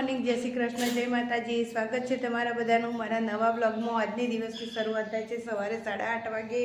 Morning, જય શ્રી કૃષ્ણ, જય માતાજી, સ્વાગત છે તમારા બધાનું મારા નવા બ્લોગમાં આજની દિવસની શરૂઆત થાય છે સવારે સાડા આઠ વાગે.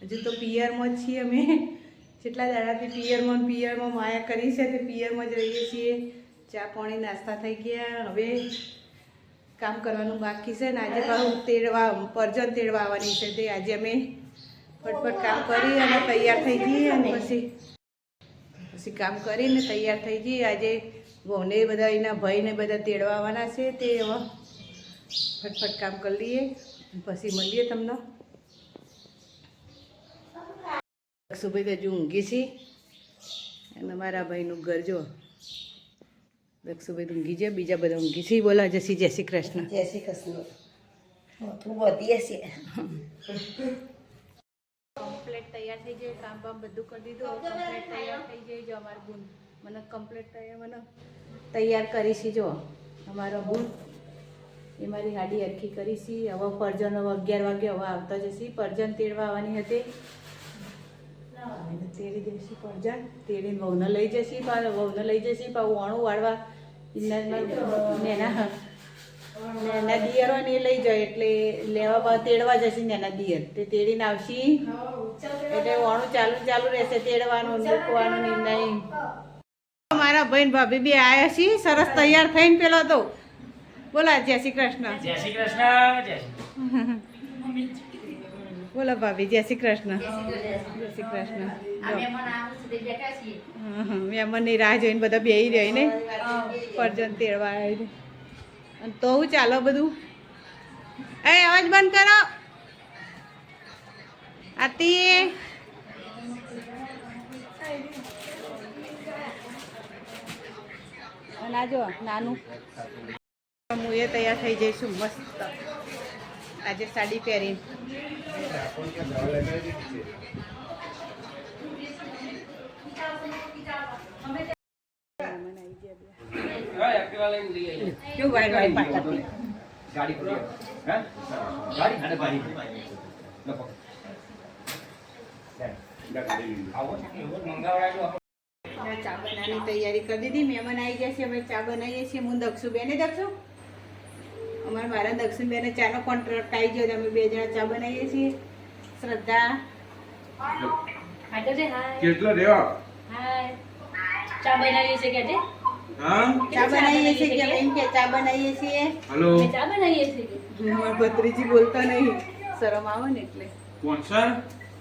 હજુ તો પિયરમાં છીએ અમે. જેટલા દાડાથી પિયરમાં પિયરમાં માયા કરી છે તે પિયરમાં જ રહીએ છીએ. ચા પાણી, નાસ્તા થઈ ગયા. હવે કામ કરવાનું બાકી છે ને આજે પાછું તેડવા, પરજન તેડવા આવવાની છે તે આજે અમે ફટફટ કામ કરી અને તૈયાર થઈ જઈએ અને પછી પછી કામ કરીને તૈયાર થઈ જઈએ. આજે વહુને બધા એના ભાઈને બધા તેડવા આવવાના છે તે હવે ફટફટ કામ કરી લઈએ પછી મળીએ તમને. સુભાઈ તો હજુ ઊંઘી છે. અને મારા ભાઈનું ઘર જો. દક્ષુભાઈ ઊંઘી છે બીજા બધા ઊંઘી છે. બોલા જસી જય શ્રી કૃષ્ણ. જય શ્રી કૃષ્ણ. તું કમ્પ્લેટ તૈયાર થઈ જાય કામ બામ બધું કરી દીધું કમ્પ્લેટ તૈયાર થઈ જાય જો અમારું બુન. મને કમ્પ્લેટ મને તૈયાર કરી છે જો. અમારો હું એ મારી ગાડી અરખી કરી છે હવે પરજન હવે અગિયાર વાગે હવે આવતા જશે. પરજન તેડવા આવવાની હતી. તેડી જશે પરજન તેડીને વહુને લઈ જશે પણ વહુને લઈ જશે પણ ઓણું વાળવા. નેના નેના હોય ને એ લઈ જાય એટલે લેવા બા તેડવા જશે નેના દિયર. તે તેડીને આવશી. એટલે ઓણું ચાલુ ચાલુ રહેશે તેડવાનું ને મૂકવાનું નહીં મારા બહેન ભાભી બે આયા છીએ સરસ તૈયાર થઈને પેલો તો. બોલા જય શ્રી કૃષ્ણ. જય શ્રી કૃષ્ણ બોલો ભાભી જય શ્રી કૃષ્ણ. જય શ્રી કૃષ્ણ. મહેમાનની રાહ જોઈને બધા બેહી રહી ને? પરજન તેડવા આવ્યા અને તો હું ચાલો બધું? એ અવાજ બંધ કરો. આતી અને આ જો નાનું. હું એ તૈયાર થઈ જઈશું મસ્ત. આજે સાડી આવીએ કેવું વાય વાય ગાડી હે ગાડી અને ગાડી લખો આવો એવો ચા બનાવવાની તૈયારી કરી દીધી. મહેમાન આવી ગયા છે અમે ચા બનાવીએ છીએ. હું દક્ષુ બેને. દક્ષુ? અમારા મારા દક્ષિણ બેને ચાનો કોન્ટ્રાક્ટ આવી ગયો અમે બે જણા ચા બનાવીએ છીએ. શ્રદ્ધા. કેટલો હાય. ચા બનાવીએ છીએ કે હા? ચા બનાવીએ છીએ? કે એમ કે ચા બનાવીએ છીએ. હલો. ચા બનાવીએ છીએ. અમારા ભત્રીજી બોલતો નહીં. શરમ આવે ને એટલે. કોણ સર?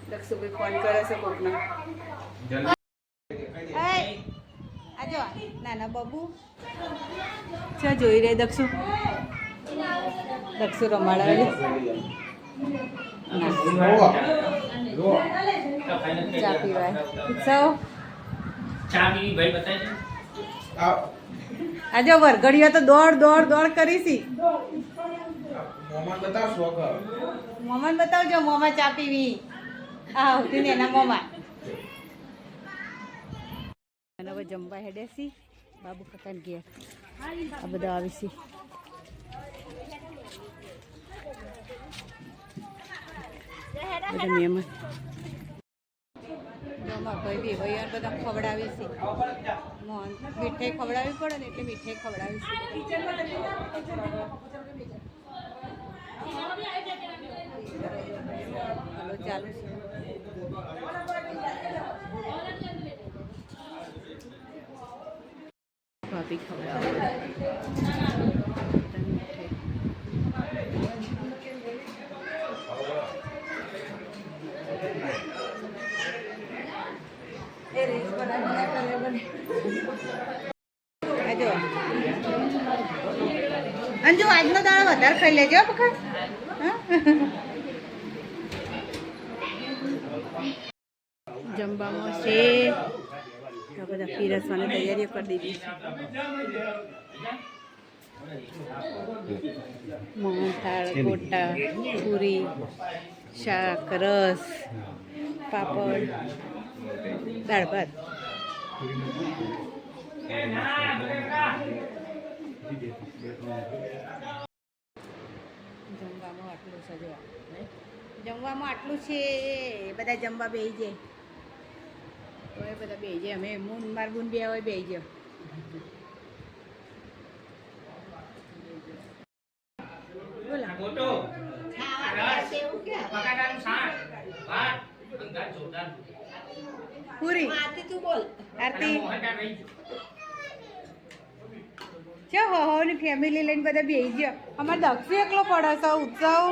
દક્ષુભાઈ ફોન કરે છે કોકના. નાના બાબુ. છે જોઈ રે દક્ષુ. દક્ષુ રમાડા. ચા પીવાય. બતાવી આજે વરઘડીઓ તો દોડ દોડ દોડ કરી છી. મોમાં બતાવ શોખ મોમાન બતાવજો મોમાં ચા પીવી. ને એના મોમાં. અને હવે જમવા હેડે છી. બાબુ કાકાને ઘેર આ બધા આવી છી. બધા મહેમાન. જમવા ભાઈ બી ભાઈ બધા ખવડાવે છે. મોહન મીઠાઈ ખવડાવવી પડે ને એટલે મીઠાઈ ખવડાવે છે. ચાલુ છે. ભાભી ખવડાવે અંજુ આજનો દાડો વધારે ખાઈ લેજો હા? જમવામાં છે આ બધા પીરસવાની તૈયારીઓ કરી દીધી છે. મોહનથાળ ગોટા પૂરી શાક રસ પાપડ દાળ ભાત. જમવામાં આટલું સજવા જમવામાં આટલું છે બધા જમવા બેસી જાય. તો એ બે જાય પૂરી. તું બોલ. આરતી. જો હો હો ફેમિલી લઈને બધા બેસી ગયો. અમારે દક્ષિણ એકલો પડે છે ઉત્સવ.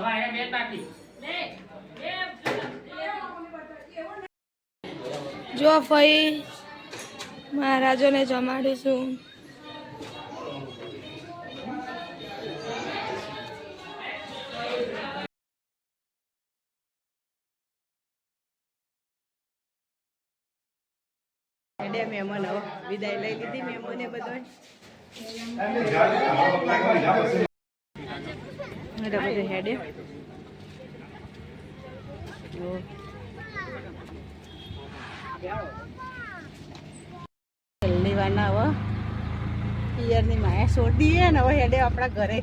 હવે આયા બે એ જો ફઈ મહારાજોને જમાડીશું. એટલે મહેમાન વિદાય લઈ લીધી મહેમાને બધો બધું હેડે. જો. જલ્દી વાર ના હવે પિયરની માયા છોડી ને હવે હેડે આપણા ઘરે.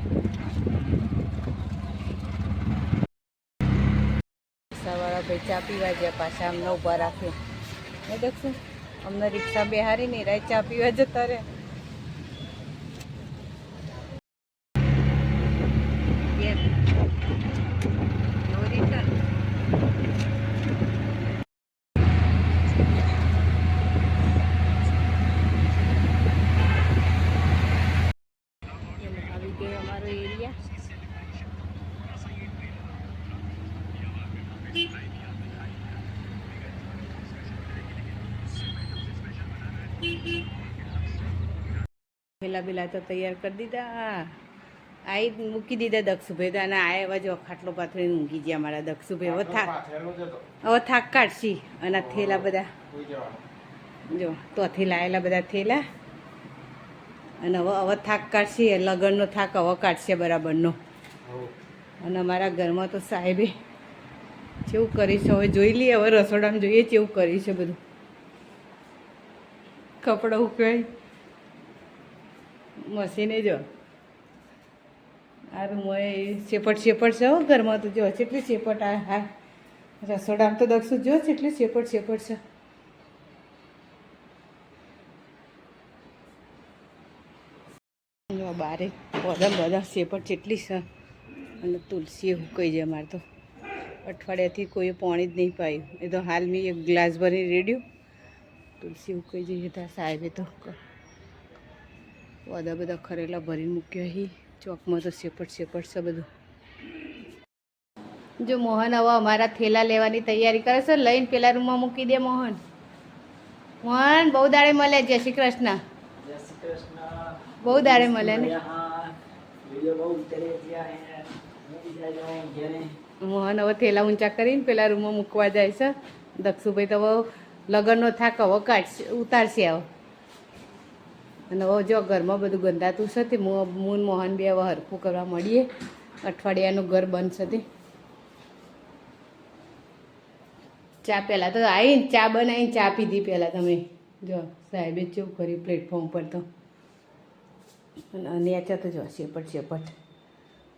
રિક્ષાવાળા ભાઈ ચા પીવા ગયા, પાછા અમને ઊભા રાખ્યો. અમને રિક્ષા બેહારી નહીં રાય ચા પીવા જતા રહે No return. એમાં આવી ગયો અમારો એરિયા પેલા પેલા તો તૈયાર કરી દીધા. આઈ મૂકી દીધા દક્ષુભાઈ તો અને આ એવા જો ખાટલો પાથરીને ઊંઘી ગયા મારા દક્ષુભાઈ. હવે થાક. હવે થાક કાઢશી. અને થેલા બધા. જો તો થેલા લાયેલા બધા થેલા. અને હવે હવે થાક કાઢશી. લગનનો થાક હવે કાઢશે બરાબરનો. અને અમારા ઘરમાં તો સાહેબે કેવું કરીશ. હવે જોઈ લઈએ. હવે રસોડામાં જોઈએ કેવું કરીશ બધું. કપડાં ઉકળાય મશીને જો. આ મોય શેપટ શેપટ છે હો ઘરમાં તો જો કેટલી શેપટ આ, હા. રસોડામાં તો દક્ષુ જો કેટલી શેપટ શેપટ છે. બારે, બધા બધા શેપટ જેટલી છે. અને તુલસી હુકાઈ જાય અમારે તો. અઠવાડિયાથી કોઈ પાણી જ નહીં પાયું. એ તો હાલ મેં એક ગ્લાસ ભરી રેડ્યું. તુલસી ઉકાઈ જઈએ ત્યાં સાહેબે તો. બધા બધા ખરેલા ભરીને મૂક્યા હી. ચોકમાં તો શેપટ શેપટ છે બધું. જો મોહન હવે અમારા થેલા લેવાની તૈયારી કરે છે લઈને પેલા રૂમમાં મૂકી દે મોહન. મોહન બહુ દાડે મળે. જય શ્રી કૃષ્ણ. બહુ દાડે મળે ને. મોહન હવે થેલા ઊંચા કરીને પેલા રૂમમાં મૂકવા જાય છે. દક્ષુભાઈ તો હવે લગનનો થાક કાઢશે ઉતારશે આવો અને હવે જો ઘરમાં બધું ગંધાતું છે તે મૂન મોહન બે હવે હરખું કરવા મળીએ. અઠવાડિયાનું ઘર બંધ તે. ચા પહેલાં તો આવીને ચા બનાવીને ચા પીધી પહેલાં તમે. જો સાહેબે ચેવું કર્યું પ્લેટફોર્મ પર તો. અને નેચા તો જો શેપટ શેપટ.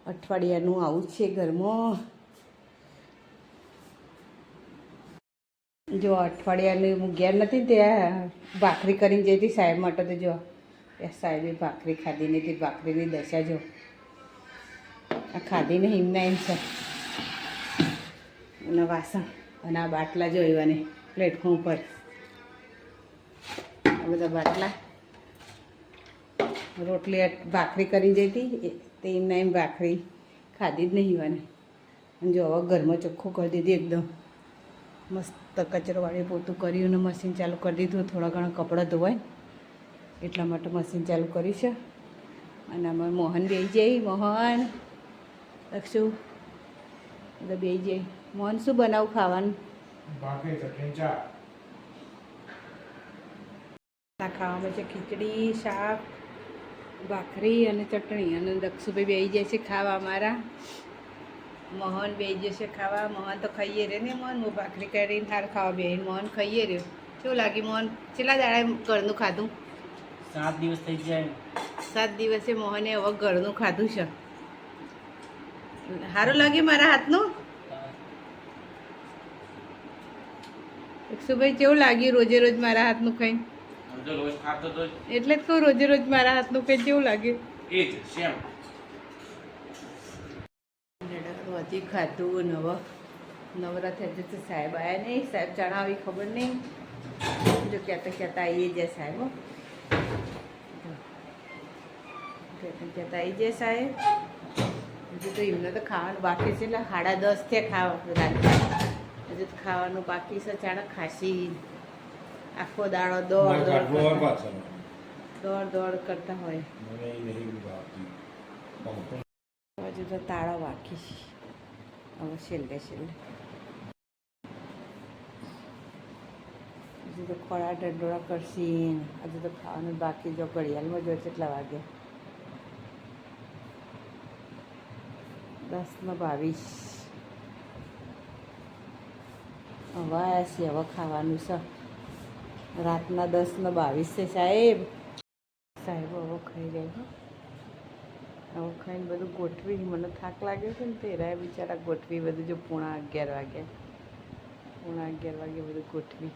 અઠવાડિયાનું આવું છે ઘરમાં. જો અઠવાડિયાની હું ઘેર નથી ત્યાં ભાખરી કરીને જઈ હતી સાહેબ માટે તો જો સાહેબે ભાખરી ખાધી નહીં ભાખરીની દશા જો. આ ખાધી નહીં એમના એમ છે. એના વાસણ અને આ બાટલા જો એવાની, પ્લેટફોર્મ ઉપર. આ બધા બાટલા. રોટલી ભાખરી કરીને જઈ હતી તે એમના એમ ભાખરી ખાધી જ નહીં એવાને. જો હવે ઘરમાં ચોખ્ખું કરી દીધી એકદમ. મસ્ત કચરો વાળી પોતું કર્યું અને મશીન ચાલુ કરી દીધું. થોડા ઘણા કપડાં ધોવાય. એટલા માટે મશીન ચાલુ કર્યું છે. અને અમે મોહન બે જઈ મોહન લખશું બધા બે જઈ મોહન શું બનાવું ખાવાનું? ખાવામાં છે ખીચડી શાક ભાખરી અને ચટણી. અને દક્ષુભાઈ બેસી જાય છે ખાવા અમારા. મોહન બે જશે ખાવા મોહન તો ખાઈએ રે ને મોહન હું ભાખરી કરીને હાર ખાવા બે મોહન ખાઈએ રહ્યો કેવું લાગ્યું મોહન? કેટલા દાડા ઘરનું ખાધું? સાત દિવસ થઈ જાય સાત દિવસે મોહને હવે ઘરનું ખાધું છે. સારું લાગ્યું મારા હાથનું? દક્ષુભાઈ કેવું લાગ્યું રોજે રોજ મારા હાથનું ખાઈને આમ તો રોજ ખાતો તો એટલે જ કહું રોજે રોજ મારા હાથનું કંઈ કેવું લાગે એ જ સેમ. વધી ખાધું નવ. નવરાત્રિ હજુ જશે સાહેબ આવ્યા નહીં. સાહેબ જણાવી ખબર નહીં. જો કહેતા કહેતા આવીએ જાય સાહેબ કહેતા આવી જાય સાહેબ. હજુ તો એમને તો ખાવાનું બાકી છે એટલે સાડા દસ થયા ખાવા રાત્રે હજુ તો ખાવાનું બાકી છે ચાણે ખાસી. આખો દાડો દોડ દોડ દોડ દોડ કરતા હોય. હજુ તો તાળા બાકી છે. હવે છેલ્લે છેલ્લે હજુ તો ખોળા ઢંઢોળા કરશી હજુ તો ખાવાનું બાકી જો ઘડિયાળમાં જો કેટલા વાગે દસ ને બાવીસ હવે આવ્યા હવે ખાવાનું છે રાતના દસ ને બાવીસ છે સાહેબ સાહેબ હવે ખાઈ જાય હો ખાઈને બધું ગોઠવી, મને થાક લાગ્યો છે ને તેરાય બિચારા ગોઠવી બધું, જો પૂણા અગિયાર વાગે પૂણા અગિયાર વાગે બધું ગોઠવી.